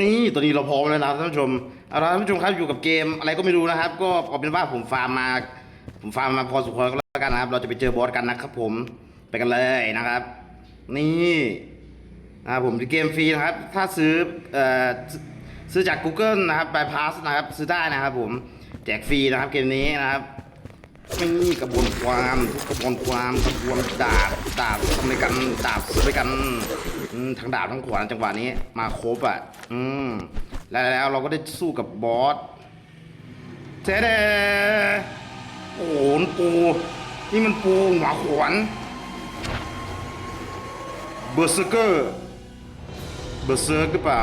นี่ตัวนี้เราพร้อมแล้วนะท่านผู้ชมเอาละท่านผู้ชมครับอยู่กับเกมอะไรก็ไม่รู้นะครับ ก็เอาเป็นว่าผมฟาร์มมา ผมฟาร์มมาพอสมควรก็แล้วกันนะครับ เราจะไปเจอบอสกันนะครับผมไปกันเลยนะครับ นี่นะผมเกมฟรีนะครับ ถ้าซื้อเอ่อซื้อซื้อจาก Google นะครับ Bypass นะครับ ซื้อได้นะครับผมแจกฟรีนะครับเกมนี้นะครับ นี่มีกระบวนความกระบวนความกระบวนดาบดาบทำด้วยกันดาบด้วยกันทั้งดาบทั้งขวานจังหวะนี้ มาครบอะ อืมแล้วแล้วเราก็ได้สู้กับบอสเจ๊เดโอ้โหปูนี่มันปูหมาขวานเบอร์เซอร์เกอร์เบอร์เซอร์หรือเปล่า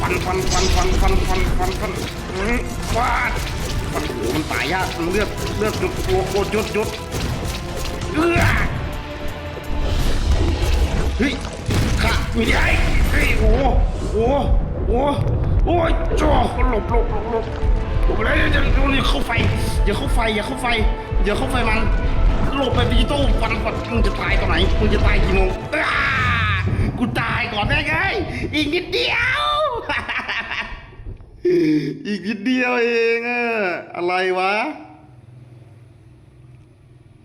ฟันฟันฟันฟันฟันฟันฟันฟันฟาดฟันโหมันตายยากมันเลือดเลือดโคโคตรยดยดเอื้อเฮ้ยขาไม่ได้เฮ้ยโอ้โหโอ้โหโอ้โหโอ้ยจ่อหลบหลบหลบหลบหลบไปเลยอย่าอย่าเข้าไฟอย่าเข้าไฟอย่าเข้าไฟอย่าเข้าไฟมันหลบไปดิจิตอลฟันฟันมึงจะตายตอนไหนมึงจะตายกี่โมงอ้า กูตายก่อนได้ไง อีกนิดเดียว อีกนิดเดียวเองอะอะไรวะ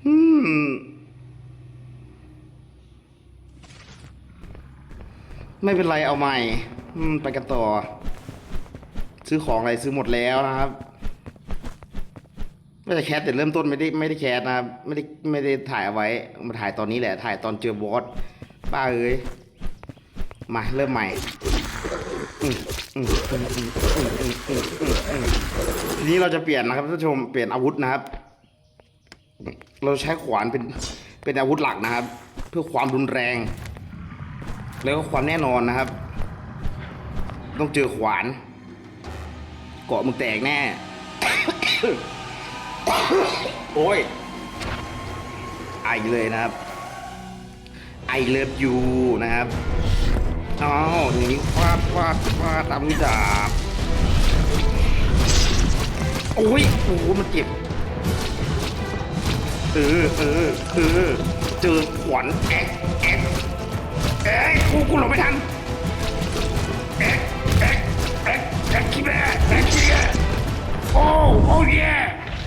อืมไม่เป็นไรเอาใหม่ไปกันต่อ ซื้อของอะไรซื้อหมดแล้วนะครับไม่ได้แคสแต่เริ่มต้นไม่ได้ไม่ได้แคสนะครับไม่ได้ไม่ได้ถ่ายเอาไว้มาถ่ายตอนนี้แหละถ่ายตอนเจอบอสป้าเอ้ย มาเริ่มใหม่ทีนี้เราจะเปลี่ยนนะครับท่านผู้ชมเปลี่ยนอาวุธนะครับ เราใช้ขวานเป็นเป็นอาวุธหลักนะครับ เพื่อความรุนแรง แล้วก็ความแน่นอนนะครับ ต้องเจอขวาน เกาะมึงแตกแน่ โอ้ยไอเลยนะครับ I love you นะครับ อ้าอย่างนี้ฟาดฟาดฟาดตามดาบโอ้ยโอ้มันเจ็บเออเออเออเจอขวัญแอ๊กแอ๊กเอ้ยกูกูหลบไม่ทันเอ็กเอ็กเอ็กเอ็กคิเบะเอ็กคิเบะโอ้โอ้ย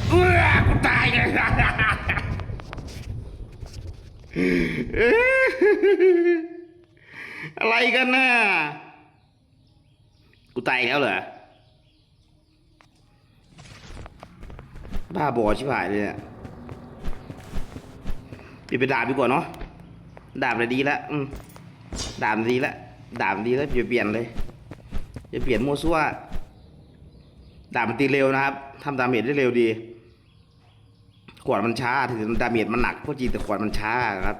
เออกูตายเลย อะไรกันน่ะกูตายแล้วเหรอบ้าบอชิบหายเลยเนี่ยเปลี่ยนเป็นดาบดีกว่าเนาะดาบเลยดีละอืมดามดีแล้วดามดีแล้วอย่าเปลี่ยนเลยอย่าเปลี่ยนมั่วซั่วดาบมันตีเร็วนะครับทำดาเมจได้เร็วดีขวดมันช้าถึงดาเมจมันหนักพวกจริงแต่ขวดมันช้าครับ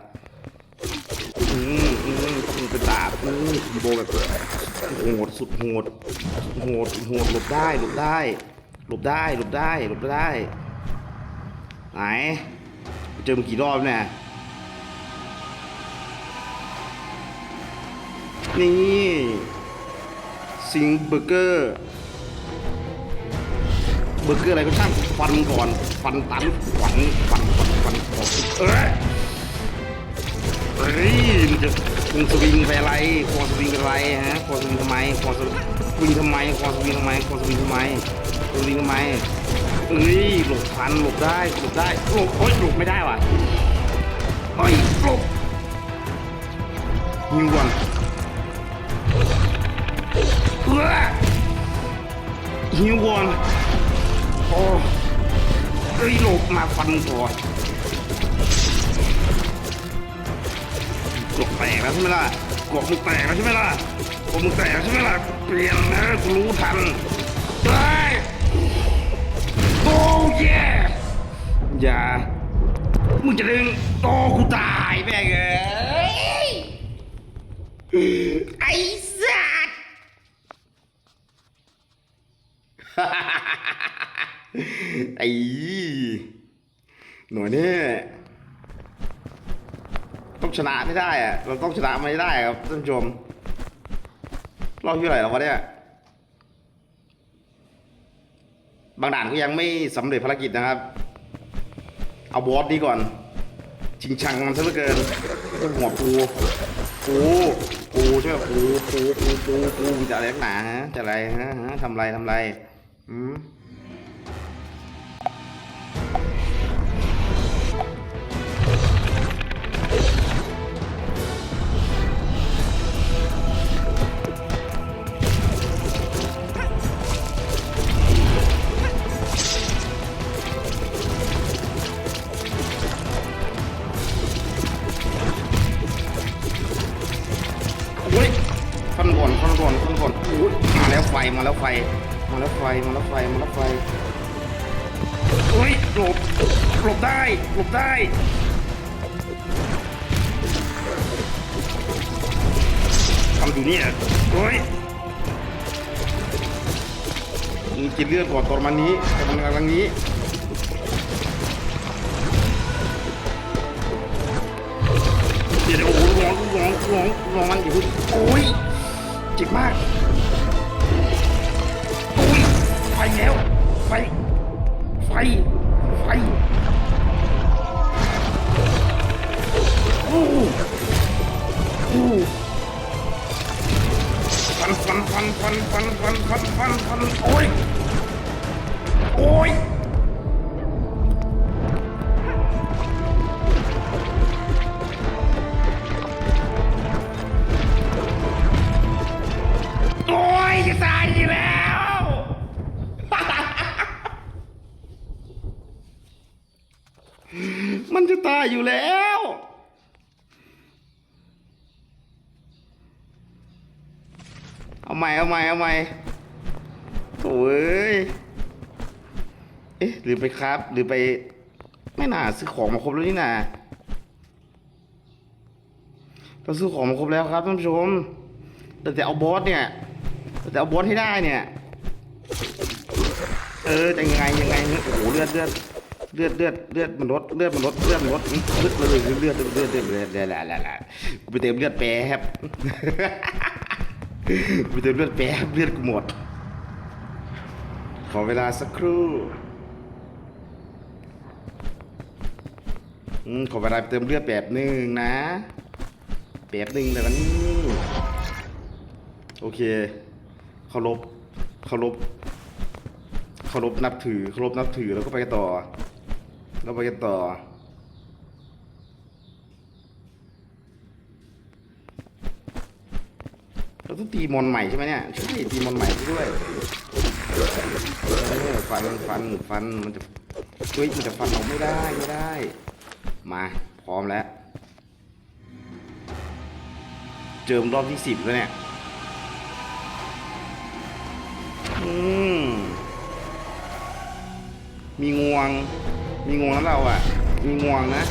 เป็นดาบอืมคอมโบแบบโหดสุดโหดโหดโหดหลบได้หลบได้หลบได้หลบได้หลบได้ไหนเจอมึงกี่รอบเนี่ยนี่ซิงเบอร์เกอร์เบอร์เกอร์อะไรก็ช่างฟันก่อนฟันตันฟันฟันฟันฟันฟันเอ้ยเฮ้ยมันจะ ควงสวิงไปอะไรควงสวิงไปอะไรฮะควงสวิงทำไมควงสวิงทำไมควงสวิงทำไมควงสวิงทำไมควงสวิงทำไมเอ้ยหลบทันหลบได้หลบได้หลบโอ๊ยหลบไม่ได้ว่ะเฮ้ยหลบยิงก่อนเพื่อฮิววอนโอ้เอ้ยหลบมาฟันก่อน กแตกแล้วใช่ไหมล่ะกดมึงแตกแล้วใช่ไหมล่ะกมึงแตกแล้วใช่ไหมล่ะเปลี่ยนนะกูรู้ทันได้โอ้เย่อย่ามึงจะดึงโตกูตายแม่งเอ้ยไอ้สัตว์ไอ้หน่วยนี่ย ต้องชนะไม่ได้อะเราต้องชนะไม่ได้ครับท่านผู้ชมรอบที่ไหร่แล้ววะเนี่ยบางด่านก็ยังไม่สำเร็จภารกิจนะครับ เอาบอสนี้ก่อน ชิงชังมันซะเหลือเกินเรื่องหัวปูปูปูใช่ไหมปูปูปูปูปูจะอะไรนักหนาฮะจะอะไรฮะฮะทำไรทำไรอืม มาแล้วไฟมาแล้วไฟมาแล้วไฟโอ้ยหลบหลบได้หลบได้ทำดูเนี่ยโอ้ยมึงกินเลือดก่อนตอนมันนี้ตอนมันกำลังนี้เดี๋ยวเดี๋ยวโอ้โหร้องร้องร้องร้องมันอยู่โอ้ยเจ็บมาก ฟแล้ว ไฟ ไฟ ไฟโอ้โอ้ฟันฟันฟันฟันฟันฟันฟันฟันฟันโอ้ย โอ้ย ใหม่เอาใหม่เอาใหม่โถ่เอ้ยเอ๊ะหรือไปครับ หรือไป ไม่น่าซื้อของมาครบแล้วนี่นาเราซื้อของมาครบแล้วครับท่านผู้ชมแต่แต่เอาบอสเนี่ยแต่เอาบอสให้ได้เนี่ย เออจะยังไงยังไงเนี่ยโอ้โหเลือดเลือดเลือดเลือดเลือดมันลดเลือดมันลดเลือดมันลดเลือดเลยเลือดเลือดเลือดเลือดเลือดเลือดเลือดเลือดเลือดกูไปเติมเลือดแป๊บกูไปเติมเลือดแป๊บเลือดกูหมด ขอเวลาสักครู่ขอเวลาเติมเลือดแบบหนึ่งนะแบบหนึ่งแต่วันนี้โอเคเคารพเคารพเคารพนับถือเคารพนับถือแล้วก็ไปกันต่อ แล้วไปกันต่อ เรา ต้องตีมอนใหม่ใช่ไหมเนี่ยใช่ตีมอนใหม่ด้วยฟันฟันฟันมันจะเฮ้ยมันจะฟันเราไม่ได้ไม่ได้ มาพร้อมแล้ว เจอมรอบที่สิบแล้วเนี่ยอืมมีงวง มีงวงแล้วเราอะ มีงวงนะ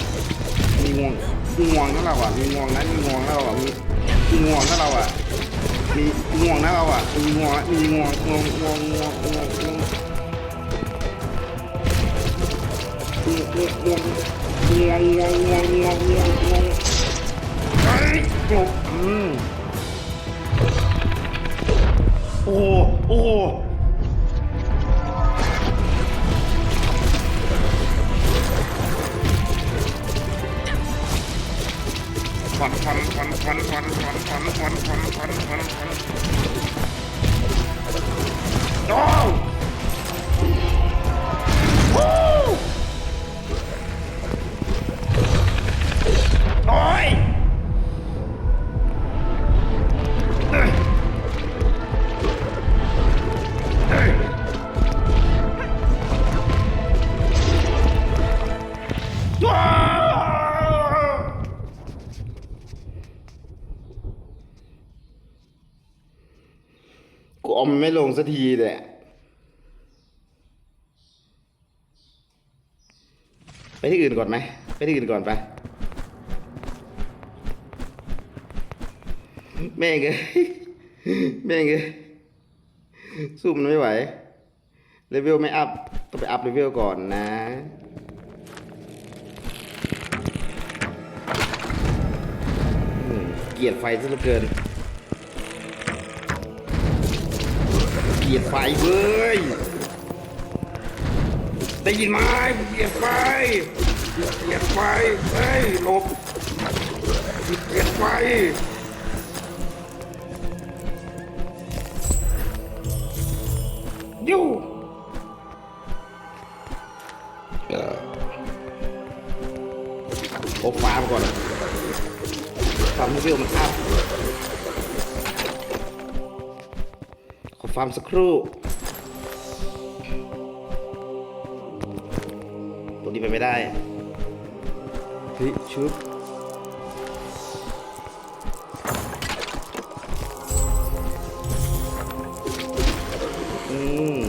มีงวงมีงวงแล้วเราอะ มีงวงนะมีงวงแล้วเราอะมีมีงวงแล้วเราอะ มีงวงแล้วเราอะมีงวงมีงวงงวงงวงงวงงวงงวงงวงงวงงวงงวงงวงงวงงวงเฮ้ยจบอืมโอ้โหโอ้โหฟันฟัน ฟันฟันฟันฟันฟั กูอมไม่ลงสักทีเลยไปที่อื่นก่อนไหมไปที่อื่นก่อนไปแม่งเอ้ยแม่งเอ้ยสู้มันไม่ไหวเลเวลไม่อัพต้องไปอัพเลเวลก่อนนะเกลียดไฟซะเหลือเกิน เกลียดไฟเว้ยได้ยินไหมเกลียดไฟเกลียดไฟเฮ้ยหลบเกลียดไฟยู่เออโอ้ฟาร์มก่อนฟาร์มให้วิวมันอัพ ฟาร์มสักครู่ตัวนี้ไปไม่ได้เฮ้ยชุบอืม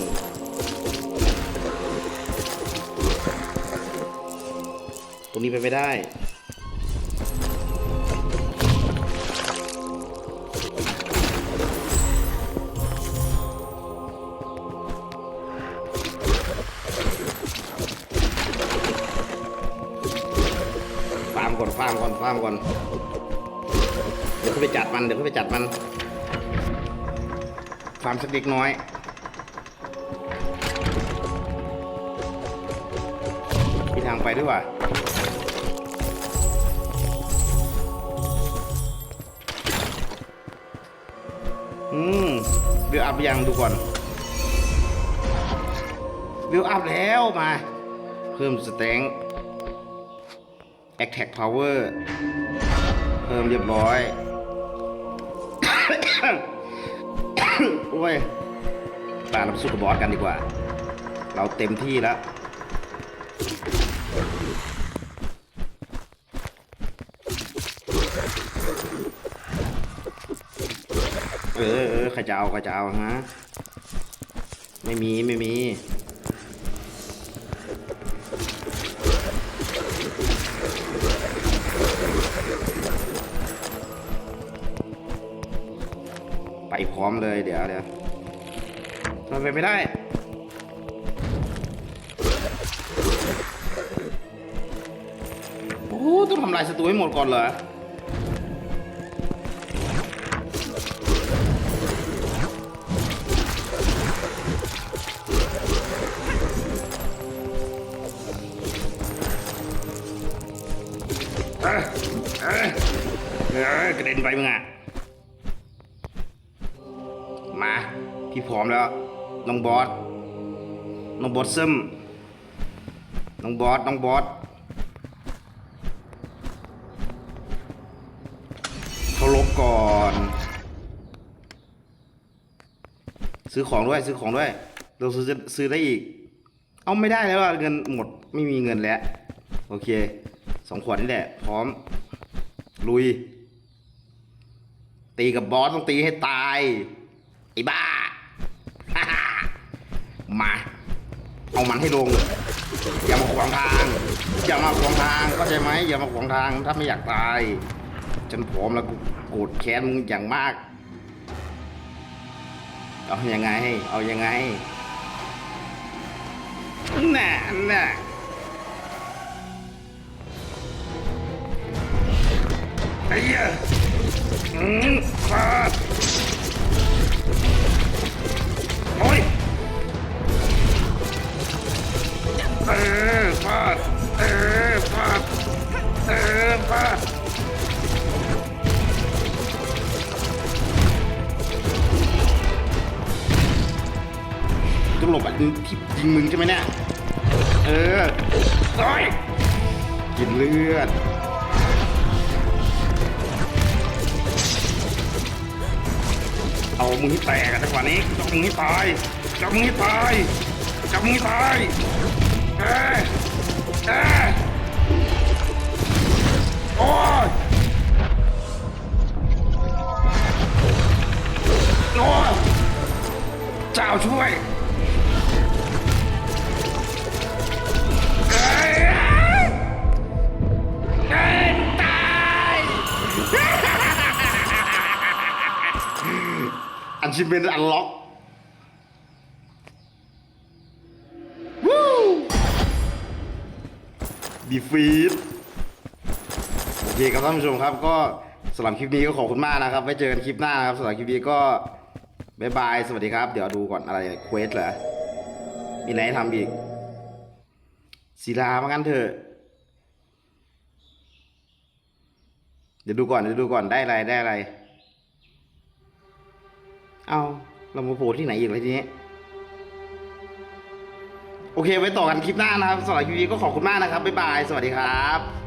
ตรงนี้ไปไม่ได้ามก่อนฟาร์มก่อนฟาร์มก่อน เดี๋ยวเขาไปจัดมัน เดี๋ยวเขาไปจัดมัน ฟาร์มสักเล็กน้อยมีทางไปด้วยว่ะอืมวิวอัพยังดูก่อน วิวอัพแล้วมา เพิ่มสเต็ง Attack Power เพิ่มเรียบร้อย โอ้ยตาเราสู้กับบอสกันดีกว่า เราเต็มที่แล้วเออเออใครจาใครจะเอาฮะ ไม่มี ไม่มี พร้อมเลยเดี๋ยวเดี๋ยวมันไปนไม่ได้ โอ้ต้องทำลายศัตรูให้หมดก่อนเหรอเอ้ยเอ้ยเอ้ยกระเด็นไปมึงอะ อมแล้วน้องบอสน้องบอสซึมน้องบอสน้องบอสเขาลบก่อน ซื้อของด้วยซื้อของด้วยเราซื้อซื้อได้อีก เอาไม่ได้แล้วอะเงินหมดไม่มีเงินแล้ว โอเคสองขวดนี่แหละ พร้อม ลุย ตีกับบอสต้องตีให้ตายไอ้บ้า มา เอามันให้ลง อย่ามาขวางทาง อย่ามาขวางทางเข้าใจไหมอย่ามาขวางทางถ้าไม่อยากตาย ฉันพร้อมแล้วกูโกรธแค้นมึงอย่างมาก เอายังไง เอายังไงน่ะน่ะไอ้เหี้ยอืมฟาโอ้ย เออฟาดเออฟาดเออฟาดจะหลบอะที่ยิงมึงใช่ไหมเนี่ย เออโอ้ยกินเลือด เอามึงให้แตกอะจังหวะนี้จับมึงให้ตายจับมึงให้ตายจับมึงให้ตาย เอ้ยเอ้ยโอ้ยโอ้ยเจ้าช่วยเอ้ยเอ้ยตายชิมเป็นอันล็อก ดีฟีดโอเคครับท่านผู้ชมครับ ก็สำหรับคลิปนี้ก็ขอบคุณมากนะครับ ไว้เจอกันคลิปหน้านครับสำหรับคลิปนี้ก็บายบาย สวัสดีครับ เดี๋ยวดูก่อนอะไรเควสเหรอ มีไห้ทำอีกศิลามากันเถอะ เดี๋ยวดูก่อน เดี๋ยวดูก่อน ได้อะไร ได้อะไร เอาเรามาโผล่ที่ไหนอีกเลยทีนี้ โอเคไว้ต่อกันคลิปหน้านะครับสำหรับคลิปนี้ก็ขอบคุณมากนะครับบ๊ายบายสวัสดีครับ